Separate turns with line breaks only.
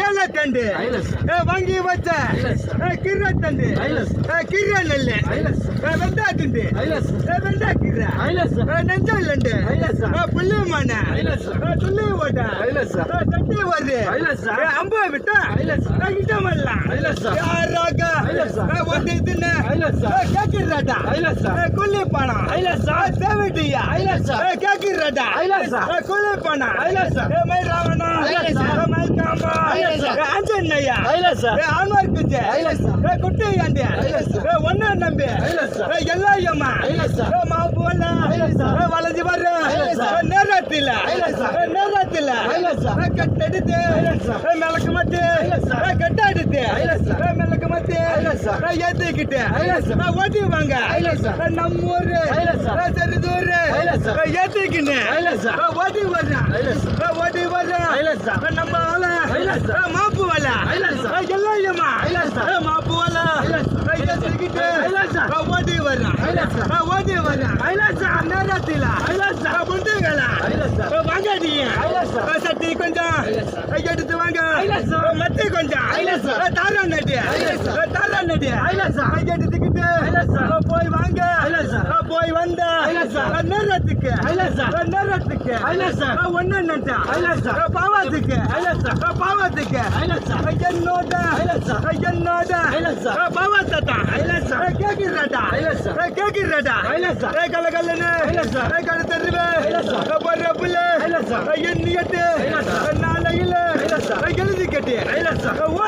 ஏலத்தண்டு வாங்கி வச்ச கிரத்தண்டு கிர நெல்லு வெந்தாத்துண்டு வெந்தா கிர நெஞ்சல்லண்டு புள்ளி மண்ண துள்ளி ஓட்ட தட்டி வருது அம்ப விட்டா கிட்டமெல்லாம் யாராக வந்து தின்னு கேக்குறாடா கொல்லி பணம் தேவைட்டியா கேக்குறாடா கொல்லி பணம் மை ராவணா மை காம்பா ஆஞ்சனையா ஆன்வார் குஞ்சே குட்டி ஆண்டி ஒன்னா நம்பி எல்லாயம்மா மாப்புவல்ல வளைஞ்சு வர்ற நேரத்தில் நேரத்தில் கட்டெடுத்து மிளக்கு மத்து கட்டெடுத்து மிளக்கு மத்து ஏத்திக்கிட்டு ஓட்டி வாங்க நம்ம ஊரு சரி தூரு ஏத்திக்கின்னு ஓட்டி வர்றேன் ஓட்டி வர்றேன் நம்ம ஆள மாப்பு வல எல்லாயம்மா மாப்பு வல ஏத்திக்கிட்டு ஓட்டி வர்றேன் ஓட்டி வர்றேன் நேரத்தில் முண்டுங்களா வாங்க நீ சட்டி கொஞ்சம் எடுத்து வாங்க மத்தி கொஞ்சம் தாரா நட்டி தாரா நட்டி எடுத்துக்கிட்டு போய் வாங்க போய் வந்த நேரத்துக்கு நேரத்துக்கு ஒன்னு நட்டா பாவத்துக்கு பாவத்துக்கு என்னோட என்னோட பாவத்தா கேக்குறடா கேக்குறடா கல கல்லனு கல தெருவே போற புள்ள எண்ணியட்டு நாளையில எழுதி கட்டி ஓலையில